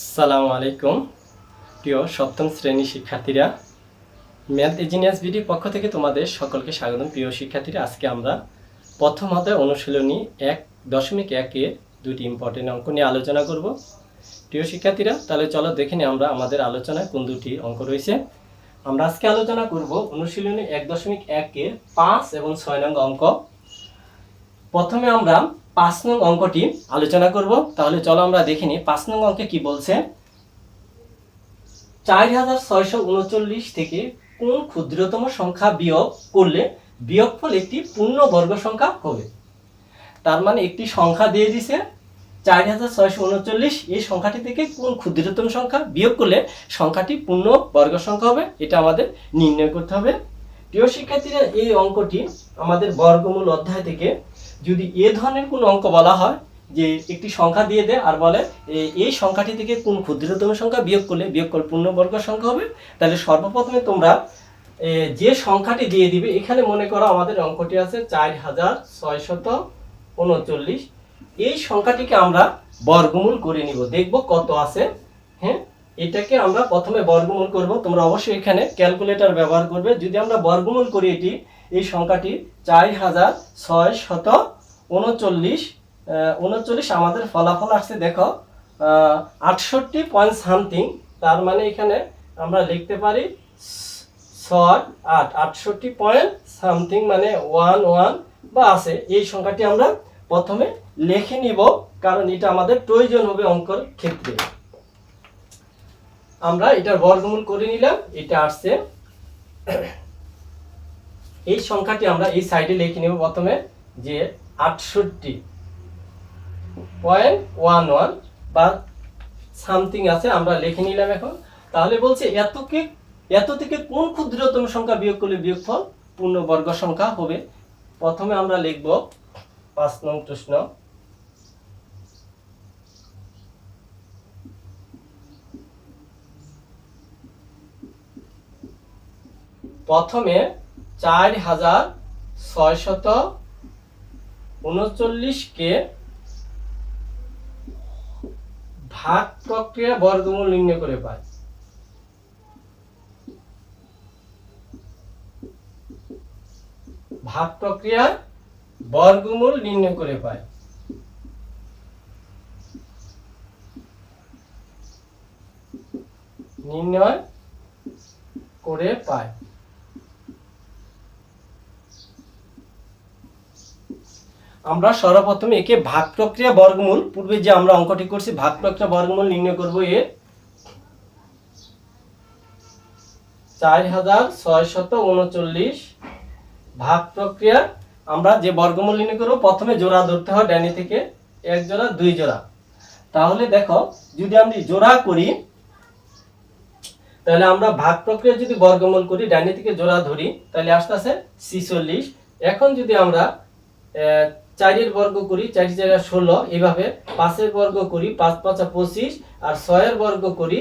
আসসালামু আলাইকুম। প্রিয় সপ্তম শ্রেণি শিক্ষার্থীরা, ম্যাথ ইঞ্জিনিয়ার্স বিডির পক্ষ থেকে তোমাদের সকলকে স্বাগতম। প্রিয় শিক্ষার্থীরা, আজকে আমরা প্রথম হাতে অনুশীলনী এক দশমিক একে দুটি ইম্পর্টেন্ট অঙ্ক নিয়ে আলোচনা করব। প্রিয় শিক্ষার্থীরা, তাহলে চলো দেখে নিই আমরা আমাদের আলোচনায় কোন দুটি অঙ্ক রয়েছে। আমরা আজকে আলোচনা করব অনুশীলনী এক দশমিক একের পাঁচ এবং ছয় নং অঙ্ক। প্রথমে আমরা পাঁচ নং অঙ্কটি আলোচনা করব। তাহলে চলো আমরা দেখে নিই পাঁচ নং অঙ্কে কি বলছে। চার হাজার ছয়শো উনচল্লিশ থেকে কোন ক্ষুদ্রতম সংখ্যা বিয়োগ করলে বিয়োগফল একটি পূর্ণ বর্গ সংখ্যা হবে? তার মানে একটি সংখ্যা দিয়ে দিছে। চার হাজার ছয়শো উনচল্লিশ এই সংখ্যাটি থেকে কোন ক্ষুদ্রতম সংখ্যা বিয়োগ করলে সংখ্যাটি পূর্ণ বর্গ সংখ্যা হবে? এটা আমাদের নির্ণয় করতে হবে। প্রিয় শিক্ষার্থীরা, এই অঙ্কটি আমাদের বর্গমূল অধ্যায় থেকে যদি এ ধরনের কোনো অঙ্ক বলা হয় যে একটি সংখ্যা দিয়ে দেয় আর বলে এই সংখ্যাটি থেকে কোন ক্ষুদ্রতম সংখ্যা বিয়োগ করলে বিয়োগ করলে পূর্ণবর্গ সংখ্যা হবে, তাহলে সর্বপ্রথমে তোমরা যে সংখ্যাটি দিয়ে দিবে, এখানে মনে করো আমাদের অঙ্কটি আছে চার হাজার ছয়শত উনচল্লিশ। এই সংখ্যাটিকে আমরা বর্গমূল করে নিব। দেখব কত আছে। হ্যাঁ? এটাকে আমরা প্রথমে বর্গমূল করব। তোমরা অবশ্যই এখানে ক্যালকুলেটর ব্যবহার করবে। যদি আমরা বর্গমূল করি এটি এই সংখ্যাটি চার হাজার ছয় শত উনচল্লিশ উনচল্লিশ আমাদের ফলাফল আসছে, দেখো আটষট্টি পয়েন্ট সামথিং তার মানে এখানে আমরা লিখতে পারি ছয় আট, আটষট্টি পয়েন্ট সামথিং মানে ওয়ান ওয়ান বা আছে। এই সংখ্যাটি আমরা প্রথমে লিখে নিব, কারণ এটা আমাদের প্রয়োজন হবে অঙ্কর ক্ষেত্রে। আমরা এটার বর্গমূল করে নিলাম, এটা আসছে এই সংখ্যাটি আমরা এই সাইডে লিখে নেব প্রথমে যে আটষট্টি পয়েন্ট ওয়ান ওয়ান বা সামথিং আছে, আমরা লিখে নিলাম এখন। তাহলে বলছে এতকে, এত থেকে কোন ক্ষুদ্রতম সংখ্যা বিয়োগ করলে বিয়োগফল? পূর্ণ বর্গ সংখ্যা হবে। প্রথমে আমরা লিখব পাঁচ নং প্রশ্ন। প্রথমে চার হাজার ছয়শত উনচল্লিশকে ভাগ প্রক্রিয়া বর্গমূল নির্ণয় করে পায়। ভাগ প্রক্রিয়া বর্গমূল নির্ণয় করে পায়। নির্ণয় করে পায়। আমরা সর্বপ্রথমে একে ভাগ প্রক্রিয়া বর্গমূল, পূর্বে যে আমরা অঙ্কটি করছি, ভাগ প্রক্রিয়া বর্গমূল নির্ণয় করব এর চার হাজার ছয়শত উনচল্লিশ ভাগ প্রক্রিয়া। আমরা যে বর্গমূল নির্ণয় করব, প্রথমে জোড়া ধরতে হয় ড্যানি থেকে, এক জোড়া, দুই জোড়া। তাহলে দেখো, যদি আমি জোড়া করি, তাহলে আমরা ভাগ প্রক্রিয়া যদি বর্গমূল করি ডানি থেকে জোড়া ধরি, তাহলে আস্তে আস্তে ছিচল্লিশ। এখন যদি আমরা চারের বর্গ করি চারি চারা ষোলো, এইভাবে। পাঁচের বর্গ করি, পাঁচ, পাঁচা পঁচিশ। আর ছয়ের বর্গ করি,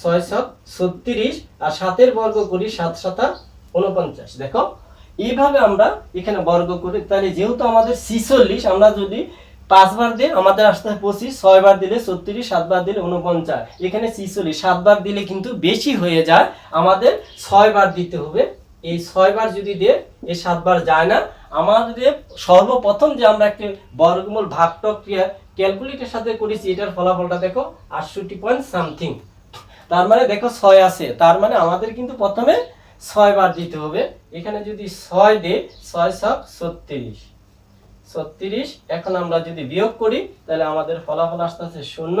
ছয়, সাত, ছত্রিশ। আর সাতের বর্গ করি, সাত, সাতা উনপঞ্চাশ দেখো, এইভাবে আমরা এখানে বর্গ করি। তাহলে যেহেতু আমাদের ছিচল্লিশ, আমরা যদি পাঁচবার দিই, আমাদের আসতে হয় পঁচিশ ছয়বার দিলে ছত্রিশ সাতবার দিলে উনপঞ্চাশ এখানে ছিচল্লিশ সাতবার দিলে কিন্তু বেশি হয়ে যায়। আমাদের ছয়বার দিতে হবে। এই ছয়বার যদি দিয়ে, এই সাতবার যায় না। আমাদের সর্বপ্রথম যে আমরা একটি বর্গমূল ভাগ প্রক্রিয়া ক্যালকুলেটের সাথে করেছি, এটার ফলাফলটা দেখো, আটষট্টি পয়েন্ট সামথিং তার মানে দেখো ছয় আছে। তার মানে আমাদের কিন্তু প্রথমে ছয় বার দিতে হবে। এখানে যদি ছয় দে ছয় সব ছত্রিশ। ছত্রিশ, এখন আমরা যদি বিয়োগ করি, তাহলে আমাদের ফলাফল আসতে আছে শূন্য,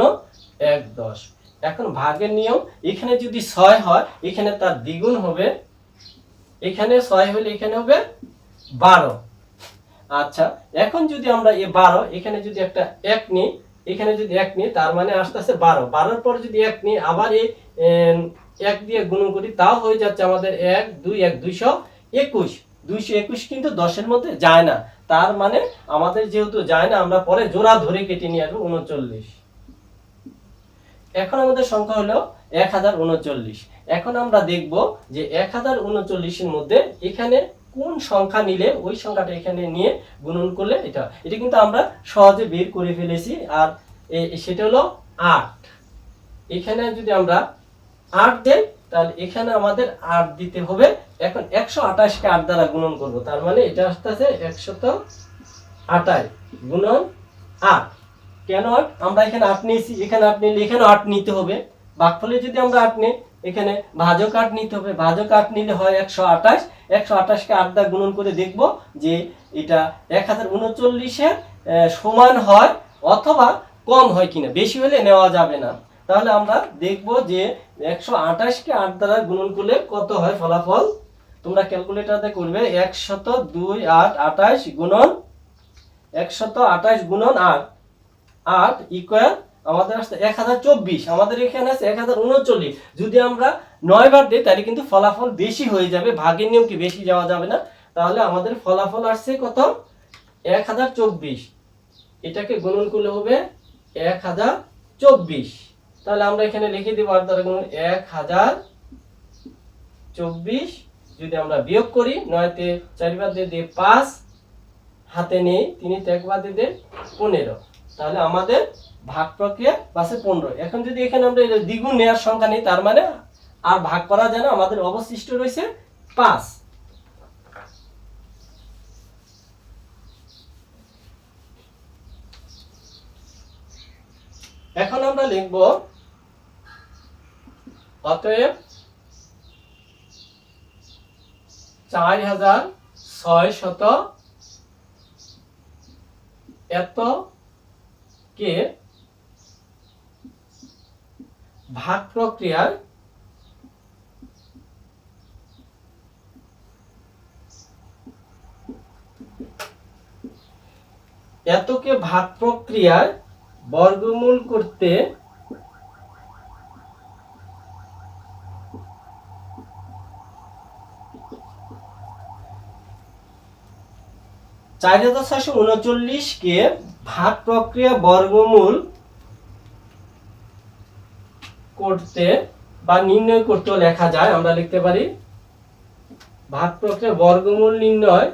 এক, দশ। এখন ভাগের নিয়ম, এখানে যদি ছয় হয়, এখানে তার দ্বিগুণ হবে এখানে ছয় হলে এখানে হবে বারো। আচ্ছা এখন যদি আমরা এ বারো, এখানে যদি একটা এক নিই, এখানে যদি এক নিই, তার মানে আসতে আসতে বারো। বারোর পর যদি এক নিই, আবার এই এক দিয়ে গুণ করি, তাও হয়ে যাচ্ছে আমাদের এক, দুই, এক, দুইশো একুশ। দুইশো একুশ কিন্তু দশের মধ্যে যায় না। তার মানে আমাদের যেহেতু যায় না, আমরা পরে জোড়া ধরে কেটে নিয়ে আসব উনচল্লিশ। এখন আমাদের সংখ্যা হলো এক হাজার উনচল্লিশ। এখন আমরা দেখব যে এক হাজার উনচল্লিশের মধ্যে এখানে কোন সংখ্যা নিলে ওই সংখ্যাটা এখানে নিয়ে গুণন করলে এটা এটা কিন্তু আমরা সহজে বের করে ফেলেছি। আর সেটা হলো আট। এখানে যদি আমরা আট দেই, তাহলে এখানে আমাদের আট দিতে হবে। এখন একশো আঠাশকে আট দ্বারা গুণন করব, তার মানে এটা আসতে আসতেছে একশত আটাশ গুণন আট। কেন আট? আমরা এখানে আট নিয়েছি, এখানে আট নিলে এখানে আট নিতে হবে। ভাগফলে যদি আমরা আট নিই এখানে ভাজক আট নিতে হবে। ভাজক আট নিলে হয় একশো আঠাশ। একশো আঠাশকে আট দ্বারা গুণন করে দেখব যে এটা এক হাজার উনচল্লিশের সমান হয় অথবা কম হয় কিনা। বেশি হলে নেওয়া যাবে না। তাহলে আমরা দেখব যে একশো আঠাশকে আট দ্বারা গুণন করলে কত হয় ফলাফল? তোমরা ক্যালকুলেটারতে করবে একশত দুই আট আঠাশ গুণন, একশত আঠাশ গুণন আট। আট ইকুয়াল আমাদের আসছে এক হাজার চব্বিশ, আমাদের এখানে আছে এক হাজার উনচল্লিশ। যদি আমরা নয় বার দিই, তাহলে কিন্তু ফলাফল বেশি হয়ে যাবে, ভাগের নিয়ম কি বেশি যাওয়া যাবে না। তাহলে আমাদের ফলাফল আসছে কত? এক হাজার চব্বিশ। এটাকে গুণন করলে হবে এক হাজার চব্বিশ। তাহলে আমরা এখানে লিখে দিব আর দ্বারা গুণন এক হাজার চব্বিশ। যদি আমরা বিয়োগ করি, নয়তে চারিবার দিয়ে দিয়ে পাঁচ, হাতে নেই তিনি তো একবার দেয় পনেরো। তাহলে আমাদের ভাগ প্রক্রিয়া বাসে পনেরো। এখন যদি এখানে আমরা দ্বিগুণ নেওয়ার সংখ্যা নেই, তার মানে আর ভাগ করা যায় না, আমাদের অবশিষ্ট রয়েছে পাঁচ। এখন আমরা লিখব অতএব চার হাজার ছয় শত এত কে ভাগ প্রক্রিয়ার এতকে ভাগ প্রক্রিয়ার বর্গমূল করতে চার হাজার ছয়শো উনচল্লিশ কে ভাগ প্রক্রিয়া বর্গমূল করতে বা নির্ণয় করতেও লেখা যায়, আমরা লিখতে পারি। ভাগ প্রক্রিয়া বর্গমূল নির্ণয়।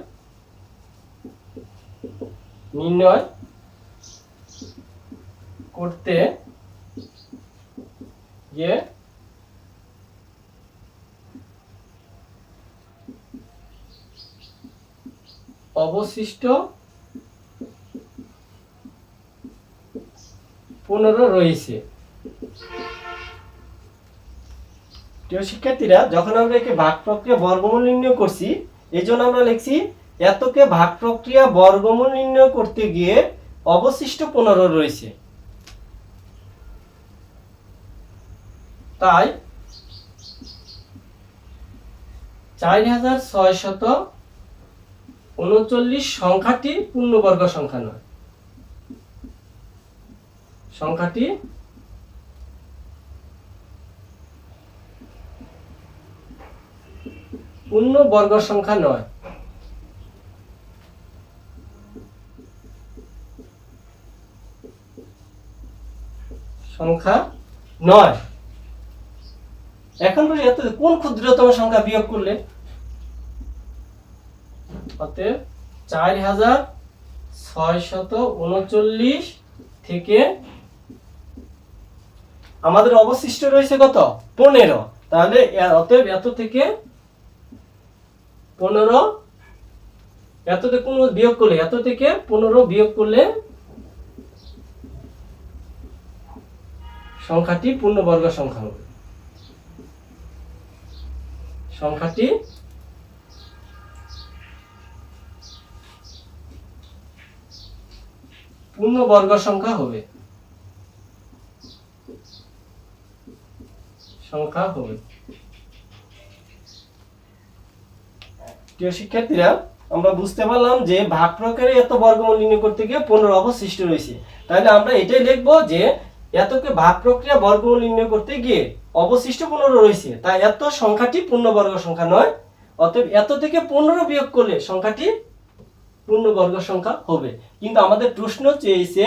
নির্ণয় করতে গিয়ে অবশিষ্ট পনেরো রয়েছে। প্রিয় শিক্ষার্থীরা, যখন আমরা একে ভাগ প্রক্রিয়া বর্গমূল নির্ণয় করছি, এই জন্য আমরা লিখছি এতকে ভাগ প্রক্রিয়া বর্গমূল নির্ণয় করতে গিয়ে অবশিষ্ট পনেরো রয়েছে। তাই চার হাজার ছয় শত উনচল্লিশ সংখ্যাটি পূর্ণবর্গ সংখ্যা নয়। সংখ্যাটি পূর্ণ বর্গ সংখ্যা নয়। সংখ্যা নয়। এখন এত কোন ক্ষুদ্রতম সংখ্যা বিয়োগ করলে? চার হাজার ছয় শত উনচল্লিশ থেকে আমাদের অবশিষ্ট রয়েছে কত? পনেরো। তাহলে অতএব এত থেকে পনেরো এত থেকে পনেরো বিয়োগ করলে এত থেকে পনেরো বিয়োগ করলে সংখ্যাটি পূর্ণবর্গ সংখ্যা হবে। সংখ্যাটি পূর্ণবর্গ সংখ্যা হবে। সংখ্যা হবে। প্রিয় শিক্ষার্থীরা, আমরা বুঝতে পারলাম যে ভাগ প্রকারে এত বর্গমূল নির্ণয় করতে গিয়ে পনেরো অবশিষ্ট রয়েছে। তাহলে আমরা এটাই লিখব যে এতকে ভাগ প্রক্রিয়া বর্গমূল নির্ণয় করতে গিয়ে অবশিষ্ট পনেরো রয়েছে। তাই এত সংখ্যাটি পূর্ণবর্গ সংখ্যা নয়, অতএব এত থেকে পনেরো বিয়োগ করলে সংখ্যাটি পূর্ণবর্গ সংখ্যা হবে। কিন্তু আমাদের প্রশ্ন চেয়েছে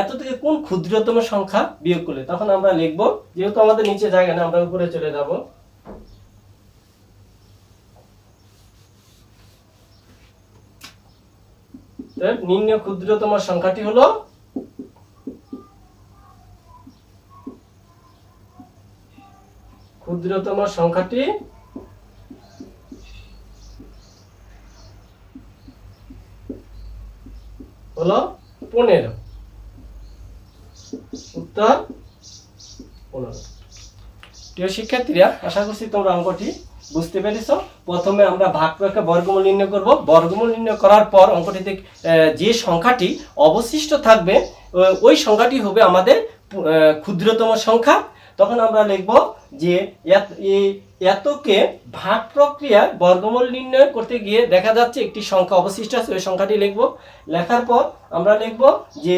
এত থেকে কোন ক্ষুদ্রতম সংখ্যা বিয়োগ করলে? তখন আমরা লিখব, যেহেতু আমাদের নিচে জায়গা না আমরা উপরে চলে যাব। নিম্ন ক্ষুদ্রতম সংখ্যাটি হলো ক্ষুদ্রতম সংখ্যাটি হলো পনেরো। উত্তর পনেরো। প্রিয় শিক্ষার্থীরা, আশা করছি তোমরা অঙ্কটি বুঝতে পেরেছ? প্রথমে আমরা ভাগ প্রকে বর্গমূল নির্ণয় করব। বর্গমূল নির্ণয় করার পর অঙ্কটিতে যে সংখ্যাটি অবশিষ্ট থাকবে ওই সংখ্যাটি হবে আমাদের ক্ষুদ্রতম সংখ্যা। তখন আমরা লিখব যে এতকে ভাগ প্রক্রিয়ার বর্গমূল নির্ণয় করতে গিয়ে দেখা যাচ্ছে একটি সংখ্যা অবশিষ্ট আছে, ওই সংখ্যাটি লিখব। লেখার পর আমরা লিখব যে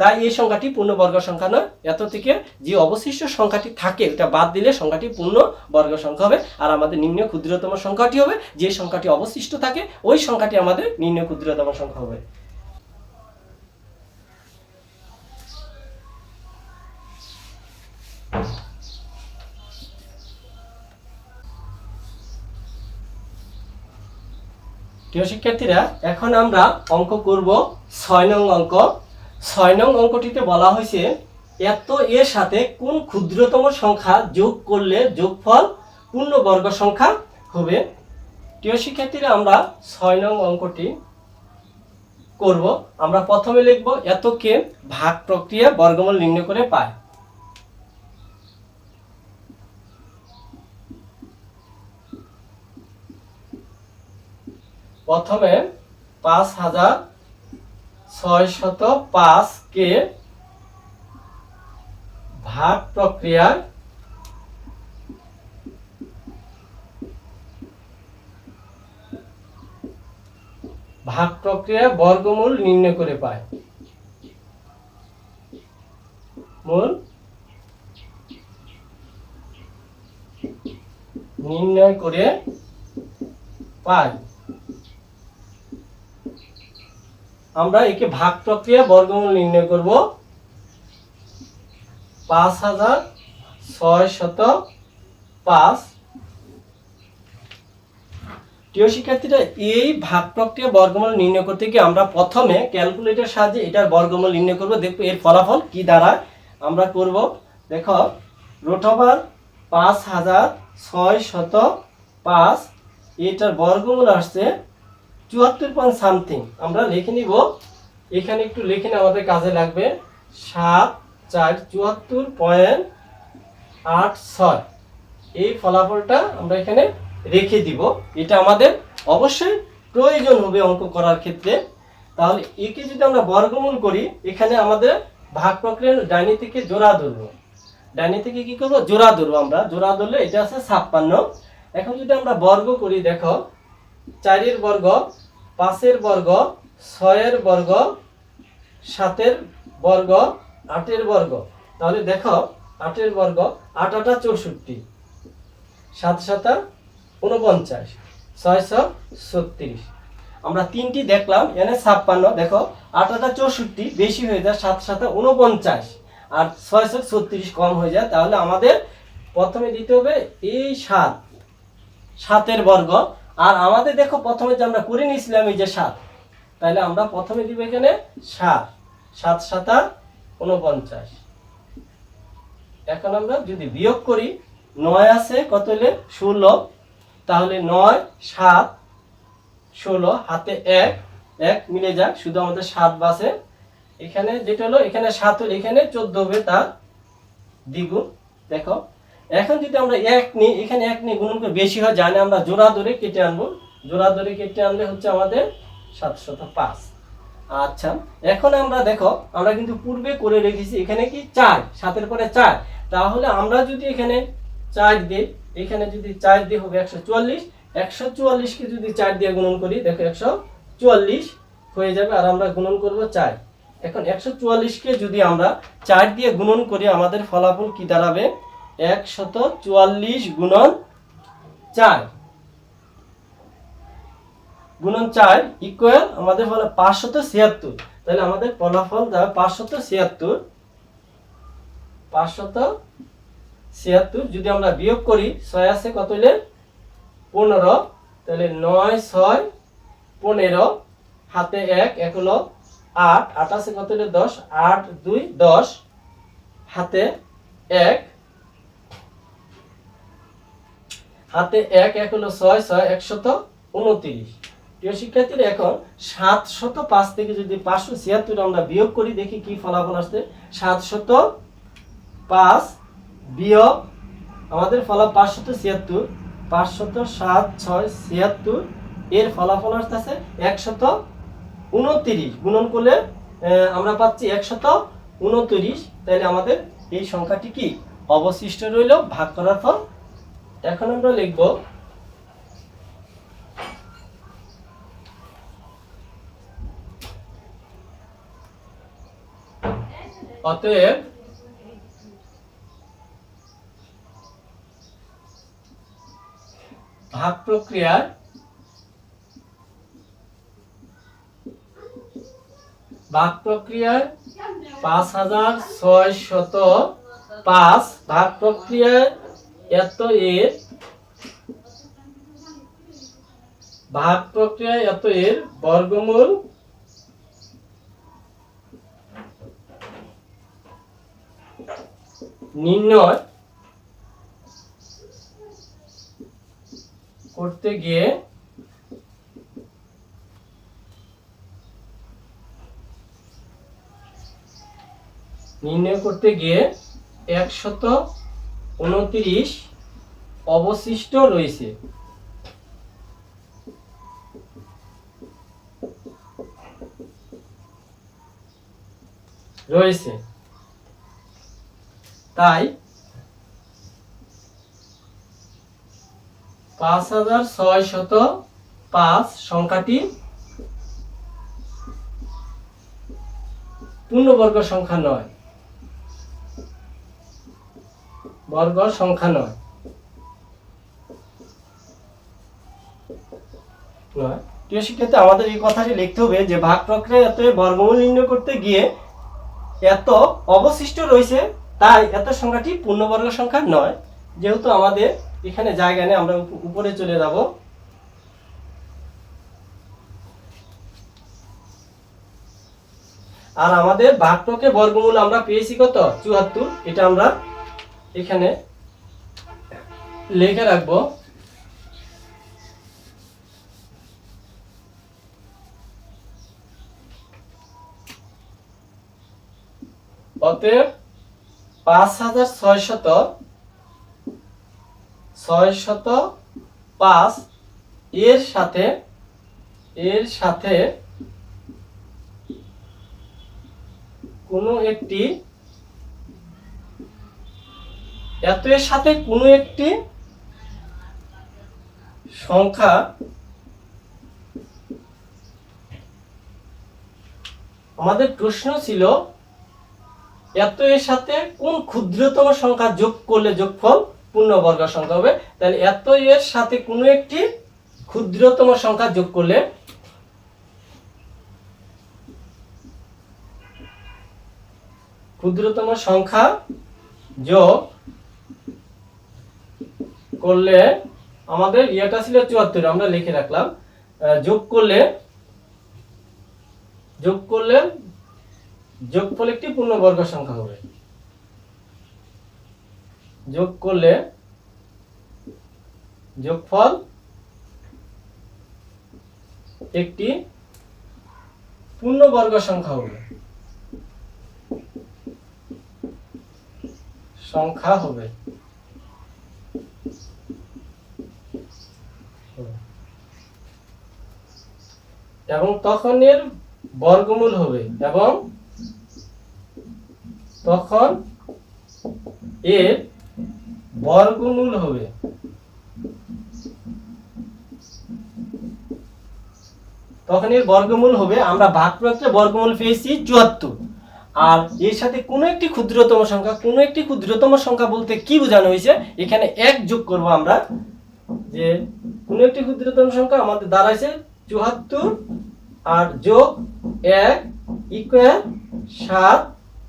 তাই এই সংখ্যাটি পূর্ণবর্গ সংখ্যা নয়। এত থেকে যে অবশিষ্ট সংখ্যাটি থাকে এটা বাদ দিলে সংখ্যাটি পূর্ণ বর্গ সংখ্যা হবে। আর আমাদের নিম্ন ক্ষুদ্রতম সংখ্যাটি হবে, যে সংখ্যাটি অবশিষ্ট থাকে, ওই সংখ্যাটি আমাদের নিম্ন ক্ষুদ্রতম সংখ্যা হবে। প্রিয় শিক্ষার্থীরা, এখন আমরা অঙ্ক করব ছয় নং অঙ্ক। ছয় নং অঙ্কটিতে বলা হয়েছে, এত এর সাথে কোন ক্ষুদ্রতম সংখ্যা যোগ করলে যোগফল পূর্ণবর্গ সংখ্যা হবে? প্রিয় শিক্ষার্থীরা, আমরা ছয় নং অঙ্কটি করব। আমরা প্রথমে লিখব এতকে ভাগ প্রক্রিয়া বর্গমূল নির্ণয় করে পাই প্রথমে পাঁচ হাজার ছয় শত পাঁচকে ভাগ প্রক্রিয়ার ভাগ প্রক্রিয়া বর্গমূল নির্ণয় করে পায়। মূল নির্ণয় করে পায়। আমরা একে ভাগ প্রক্রিয়া, বর্গমূল নির্ণয় করব। পাঁচ হাজার ছয় শত পাঁচ। প্রিয় শিক্ষার্থীরা, এই ভাগ প্রক্রিয়া, বর্গমূল নির্ণয় করতে গিয়ে আমরা প্রথমে ক্যালকুলেটর সাহায্যে এটার বর্গমূল নির্ণয় করব। দেখব এর ফলাফল কি দাঁড়ায় আমরা করব। দেখো, রুট ওভার পাঁচ হাজার ছয় শত পাঁচ। এটার বর্গমূল আসছে চুয়াত্তর পয়েন্ট সামথিং আমরা লিখে নিব। এখানে একটু লিখে নিয়ে আমাদের কাজে লাগবে। সাত, চার, চুয়াত্তর পয়েন্ট আট ছয়। এই ফলাফলটা আমরা এখানে রেখে দিব। এটা আমাদের অবশ্যই প্রয়োজন হবে অঙ্ক করার ক্ষেত্রে। তাহলে একে যদি আমরা বর্গমূল করি, এখানে আমাদের ভাগ প্রক্রিয়ার ডাইনি থেকে জোড়া ধরবো। ডাইনি থেকে কি করব? জোড়া ধরবো আমরা। জোড়া ধরলে এটা আছে ছাপ্পান্ন। এখন যদি আমরা বর্গ করি, দেখো, চারের বর্গ পাঁচের বর্গ, ছয়ের বর্গ, সাতের বর্গ, আটের বর্গ। তাহলে দেখো, আটের বর্গ, আট আটা চৌষট্টি। সাত সাতা উনপঞ্চাশ ছয় ছ ছত্রিশ। আমরা তিনটি দেখলাম, এনে ছাপ্পান্ন। দেখো, আট আটা চৌষট্টি বেশি হয়ে যায়, সাত সাতা উনপঞ্চাশ আর ছয় ছ ছত্রিশ কম হয়ে যায়, তাহলে আমাদের প্রথমে দিতে হবে এই সাত। সাতের বর্গ আর আমাদের দেখো প্রথমে যে আমরা করে নিয়েছিলাম এই যে সাত তাহলে আমরা প্রথমে দিব এখানে সাত সাত সাতা উনপঞ্চাশ এখন আমরা যদি বিয়োগ করি, নয় আছে, কত হলে ষোলো। তাহলে নয়, সাত, ষোলো, হাতে এক এক মিলে যাক, শুধু আমাদের সাত বাসে। এখানে যেটা হলো, এখানে সাত এখানে চোদ্দ হবে তার দ্বিগুণ। দেখো এখন যদি আমরা এক নিই, এখানে এক নিয়ে গুণন করে বেশি হয়, জানে আমরা জোড়া ধরে কেটে আনব। জোড়া ধরে কেটে আনলে হচ্ছে আমাদের সাতশত পাঁচ আচ্ছা এখন আমরা দেখো, আমরা কিন্তু পূর্বে করে রেখেছি, এখানে কি চার, সাতের পরে চার। তাহলে আমরা যদি এখানে চার দিই, এখানে যদি চার দিয়ে হবে একশো চুয়াল্লিশ, একশো চুয়াল্লিশকে যদি চার দিয়ে গুণন করি, দেখো একশো চুয়াল্লিশ হয়ে যাবে, আর আমরা গুণন করব চার। এখন একশো চুয়াল্লিশকে যদি আমরা চার দিয়ে গুণন করি, আমাদের ফলাফল কি দাঁড়াবে? একশত চুয়াল্লিশ গুণন চার। গুণন চার ইকুয়াল আমাদের ফলে পাঁচশত ছিয়াত্তর। তাহলে আমাদের ফলাফল দাঁড়াবে পাঁচশত ছিয়াত্তর। পাঁচশত ছিয়াত্তর যদি আমরা বিয়োগ করি, ছয় আছে কত হইলে? পনেরো। তাহলে নয়, ছয়, পনেরো, হাতে এক এক হলো আট। আট আছে কত হইলে দশ? আট, দুই, দশ। হাতে এক হাতে এক এক হলো ছয় ছয়, একশত উনত্রিশ। প্রিয় শিক্ষার্থীরা, এখন সাতশত পাঁচ থেকে যদি পাঁচশো ছিয়াত্তর আমরা বিয়োগ করি, দেখি কি ফলাফল আসছে। সাতশত পাঁচ বিয়োগ আমাদের ফলাফল পাঁচশত ছিয়াত্তর। পাঁচশত সাত, ছয়, ছিয়াত্তর, এর ফলাফল আসতেছে একশত উনত্রিশ। গুণন করলে আমরা পাচ্ছি একশত উনত্রিশ। তাহলে আমাদের এই সংখ্যাটি কি? অবশিষ্ট রইল, ভাগ করার পর এখন আমরা লিখব অতএব ভাগ প্রক্রিয়ার ভাগ প্রক্রিয়ার পাঁচ হাজার ছয় শত পাঁচ, ভাগ প্রক্রিয়ার এত এর ভাগ প্রক্রিয়া এত এর বর্গমূল নির্ণয় করতে গিয়ে নির্ণয় করতে গিয়ে একশত উনত্রিশ অবশিষ্ট রয়েছে। রয়েছে। তাই পাঁচ হাজার ছয় শত পাঁচ সংখ্যাটি পূর্ণবর্গ সংখ্যা নয়। বর্গ সংখ্যা নয়। নয়। প্রিয় শিক্ষার্থী, আমাদের এই কথাটি লিখতে হবে যে ভাগ প্রক্রিয়া এত বর্গমূল নির্ণয় করতে গিয়ে এত অবশিষ্ট রয়েছে, তাই এত সংখ্যাটি পূর্ণবর্গ সংখ্যা নয়। যেহেতু আমাদের এখানে জায়গা নেই, আমরা উপ- উপরে চলে যাব। আর আমাদের ভাগটকে বর্গমূল আমরা পেয়েছি কত? চুয়াত্তর। এটা আমরা এখানে লিখে রাখব। অতএব পাঁচ হাজার ছয় শত ছয় শত পাঁচ এর সাথে এর সাথে কোনো একটি এত এর সাথে কোনো একটি সংখ্যা আমাদের প্রশ্ন ছিল, এত এর সাথে কোন ক্ষুদ্রতম সংখ্যা যোগ করলে যোগফল পূর্ণবর্গ সংখ্যা হবে? তাহলে এত এর সাথে কোনো একটি ক্ষুদ্রতম সংখ্যা যোগ করলে ক্ষুদ্রতম সংখ্যা যোগ করলে আমাদের ইয়েটা ছিল চুয়াত্তর, আমরা লিখে রাখলাম। যোগ করলে যোগ করলে যোগফল একটি পূর্ণবর্গ সংখ্যা হবে। যোগ করলে যোগফল একটি পূর্ণবর্গ সংখ্যা হবে। সংখ্যা হবে। এবং তখন এর বর্গমূল হবে এবং তখন এর বর্গমূল হবে। তখন এর বর্গমূল হবে, আমরা ভাগ প্রক্রিয়া বর্গমূল পেয়েছি চুয়াত্তর। আর এর সাথে কোনো একটি ক্ষুদ্রতম সংখ্যা, কোনো একটি ক্ষুদ্রতম সংখ্যা বলতে কি বোঝানো হয়েছে, এখানে এক যোগ করব আমরা, যে কোনো একটি ক্ষুদ্রতম সংখ্যা আমাদের দাঁড়াইছে চুয়াত্তর আর যোগ এক ইকুয়াল সাত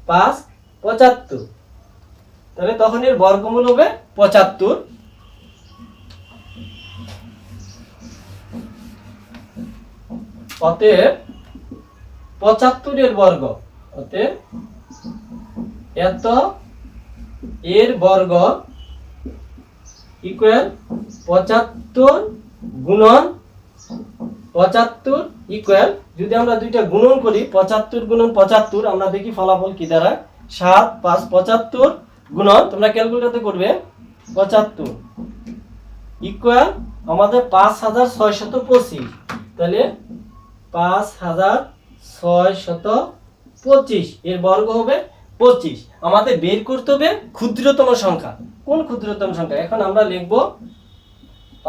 পাঁচ পঁচাত্তর। তাহলে তখন এর বর্গমূল হবে পঁচাত্তর। অতএব পঁচাত্তরের বর্গ, অতএব এত এর বর্গ ইকুয়াল পঁচাত্তর গুণন পঁচাত্তর ইকুয়াল যদি আমরা দুইটা গুণন করি, পঁচাত্তর গুণন পঁচাত্তর, আমরা দেখি ফলাফল কি দাঁড়ায়? সাত, পাঁচ, পঁচাত্তর গুণন, তোমরা ক্যালকুলেটরতে করবে, পঁচাত্তর। ইকুয়াল আমাদের পাঁচ হাজার ছয় শত পঁচিশ। তাহলে পাঁচ হাজার ছয় শত পঁচিশ, এর বর্গ হবে পঁচিশ। আমাদের বের করতে হবে ক্ষুদ্রতম সংখ্যা। কোন ক্ষুদ্রতম সংখ্যা? এখন আমরা লিখব,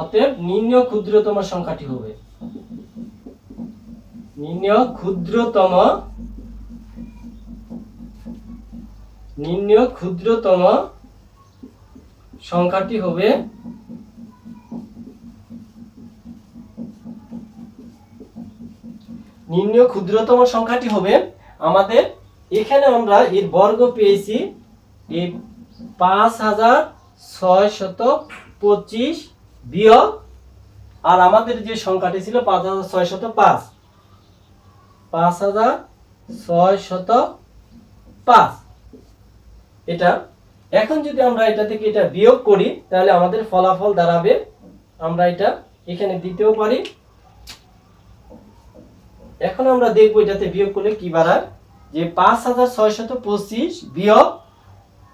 অতএব নিম্ন ক্ষুদ্রতম সংখ্যাটি হবে। নিম্ন ক্ষুদ্রতম নিম্ন ক্ষুদ্রতম সংখ্যাটি হবে নিম্ন ক্ষুদ্রতম সংখ্যাটি হবে আমাদের, এখানে আমরা এর বর্গ পেয়েছি এই পাঁচ হাজার ছয় শত পঁচিশ বিয়োগ, আর আমাদের যে সংখ্যাটি ছিল পাঁচ হাজার ছয় শত পাঁচ। পাঁচ হাজার ছয় শত পাঁচ। এটা, এখন যদি আমরা এটা থেকে এটা বিয়োগ করি, তাহলে আমাদের ফলাফল দাঁড়াবে, আমরা এটা এখানে দিতেও পারি। এখন আমরা দেখব এটাতে বিয়োগ করলে কি বাড়ায়, যে পাঁচ হাজার ছয় শত পঁচিশ বিয়োগ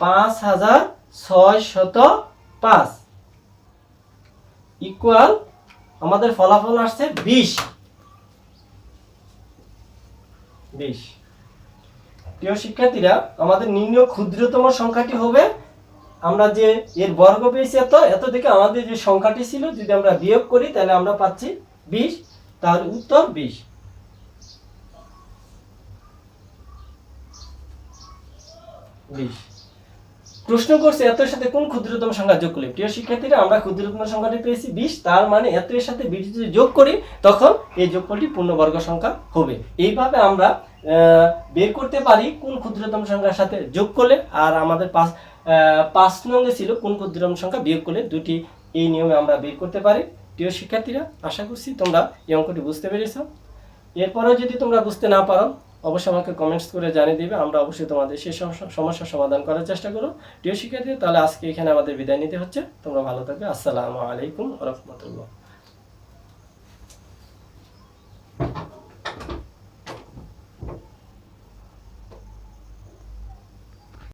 পাঁচ হাজার ছয় শত পাঁচ। ইকুয়াল, আমাদের ফলাফল আসছে বিশ। বিশ। প্রিয় শিক্ষার্থীরা, আমাদের নিম্ন ক্ষুদ্রতম সংখ্যাটি হবে, আমরা যে এর বর্গ পেয়েছি এত এত থেকে আমাদের যে সংখ্যাটি ছিল, যদি আমরা বিয়োগ করি, তাহলে আমরা পাচ্ছি বিশ, তার উত্তর বিশ। বিশ। প্রশ্ন করছে এত সাথে কোন ক্ষুদ্রতম সংখ্যা যোগ করলে? প্রিয় শিক্ষার্থীরা, আমরা ক্ষুদ্রতম সংখ্যাটি পেয়েছি বিশ, তার মানে এত এর সাথে বিশ যদি যোগ করি, তখন এই যোগফলটি পূর্ণবর্গ সংখ্যা হবে। এইভাবে আমরা বের করতে পারি কোন ক্ষুদ্রতম সংখ্যার সাথে যোগ করলে, আর আমাদের পাঁচ পাঁচ নঙ্গে ছিল কোন ক্ষুদ্রতম সংখ্যা বিয়োগ করলে, দুটি এই নিয়মে আমরা বের করতে পারি। প্রিয় শিক্ষার্থীরা, আশা করছি তোমরা এই অঙ্কটি বুঝতে পেরেছ। এরপরেও যদি তোমরা বুঝতে না পারো অবশ্যই আমাকে কমেন্টস করে জানিয়ে দিবে। আমরা অবশ্যই তোমাদের সেই সমস্যার সমাধান করার চেষ্টা করব। প্রিয় শিক্ষার্থী, তাহলে আজকে এখানে আমাদের বিদায় নিতে হচ্ছে। তোমরা ভালো থাকবে। আসসালামু আলাইকুম রহমতুল্লাহ।